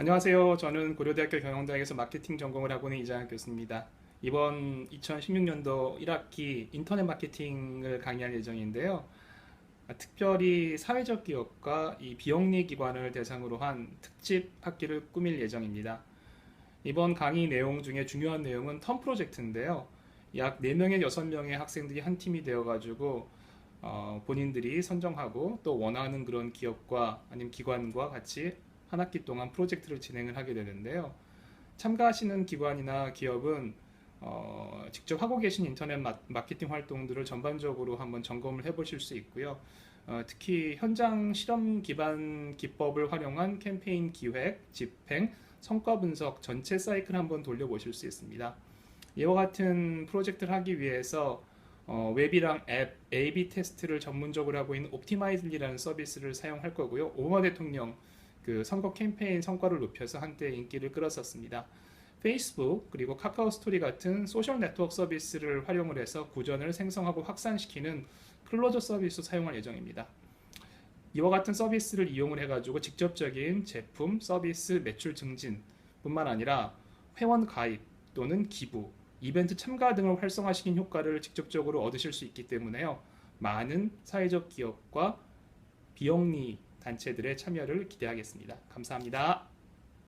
안녕하세요. 저는 고려대학교 경영대학에서 마케팅 전공을 하고 있는 이장학 교수입니다. 이번 2016년도 1학기 인터넷 마케팅을 강의할 예정인데요. 특별히 사회적 기업과 이 비영리 기관을 대상으로 한 특집 학기를 꾸밀 예정입니다. 이번 강의 내용 중에 중요한 내용은 턴 프로젝트인데요. 약 4명의 6명의 학생들이 한 팀이 되어가지고 어, 본인들이 선정하고 또 원하는 그런 기업과 아니면 기관과 같이 한 학기 동안 프로젝트를 진행을 하게 되는데요. 참가하시는 기관이나 기업은 어, 직접 하고 계신 인터넷 마, 마케팅 활동들을 전반적으로 한번 점검을 해보실 수 있고요. 어, 특히 현장 실험 기반 기법을 활용한 캠페인 기획, 집행, 성과 분석 전체 사이클 한번 돌려보실 수 있습니다. 이와 같은 프로젝트를 하기 위해서 어, 웹이랑 앱, A/B 테스트를 전문적으로 하고 있는 옵티마이즐리라는 서비스를 사용할 거고요. 오바마 대통령 그 선거 캠페인 성과를 높여서 한때 인기를 끌었었습니다. 페이스북 그리고 카카오 스토리 같은 소셜 네트워크 서비스를 활용을 해서 구전을 생성하고 확산시키는 클로저 서비스 사용할 예정입니다. 이와 같은 서비스를 이용을 해가지고 직접적인 제품, 서비스, 매출 증진 뿐만 아니라 회원 가입 또는 기부, 이벤트 참가 등을 활성화시킨 효과를 직접적으로 얻으실 수 있기 때문에요. 많은 사회적 기업과 비영리 단체들의 참여를 기대하겠습니다. 감사합니다.